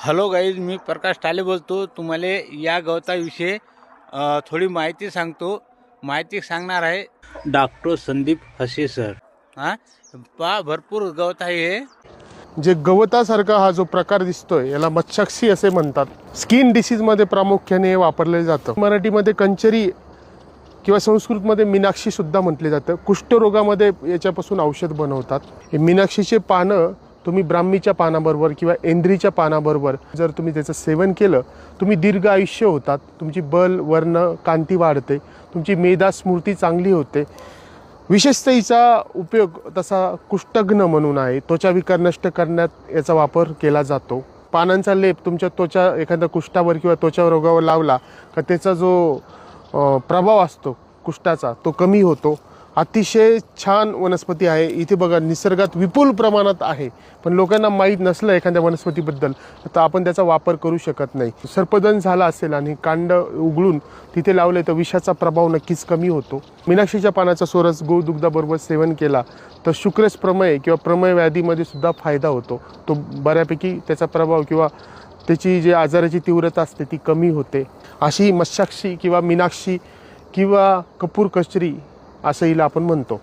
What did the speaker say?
Hello guys मी प्रकाश टाले बोलतो. तुम्हाला या गवताविषयी थोडी माहिती सांगतो. माहिती सांगणार आहे डॉक्टर संदीप हसे सर. हां? पा भरपूर गवत आहे जे गवतासारखा हा जो प्रकार दिसतोय याला मच्छक्षी असे म्हणतात. स्किन डिसीजमध्ये प्रामुख्याने हे वापरले जातं. मराठीमध्ये कंचरी किंवा संस्कृतमध्ये मीनाक्षी सुद्धा म्हटले जातं. कुष्ठरोगामध्ये याच्यापासून औषध बनवतात. हे मीनाक्षीचे पानं तुम्ही ब्राह्मीच्या पानाबरोबर किंवा एंद्रीच्या पानाबरोबर जर तुम्ही त्याचं सेवन केलं तुम्ही दीर्घ आयुष्य होतात तुमची बल वर्ण कांती वाढते तुमची मेधा स्मृती चांगली होते. विशेषतः हिचा उपयोग तसा कुष्ठघ्न म्हणून आहे. त्वचा विकार नष्ट करण्यात याचा वापर केला जातो. पानांचा लेप तुमच्या त्वचा एखाद्या कुष्ठावर किंवा त्वचा रोगावर लावला का त्याचा जो प्रभाव असतो कुष्ठाचा तो कमी होतो. अतिशय छान वनस्पती आहे. इथे बघा निसर्गात विपुल प्रमाणात आहे. पण लोकांना माहीत नसलं एखाद्या वनस्पतीबद्दल तर आपण त्याचा वापर करू शकत नाही. सर्पदन झाला असेल आणि कांड उघडून तिथे लावले तर विषाचा प्रभाव नक्कीच कमी होतो. मीनाक्षीच्या पानाचा सोरस गोदुग्धाबरोबर सेवन केला तर शुक्रस प्रमय किंवा प्रमय व्याधीमध्ये सुद्धा फायदा होतो. तो बऱ्यापैकी त्याचा प्रभाव किंवा त्याची जी आजाराची तीव्रता असते ती कमी होते. अशी मत्स्याक्षी किंवा मीनाक्षी किंवा कपूर कचरी असं हिला आपण म्हणतो.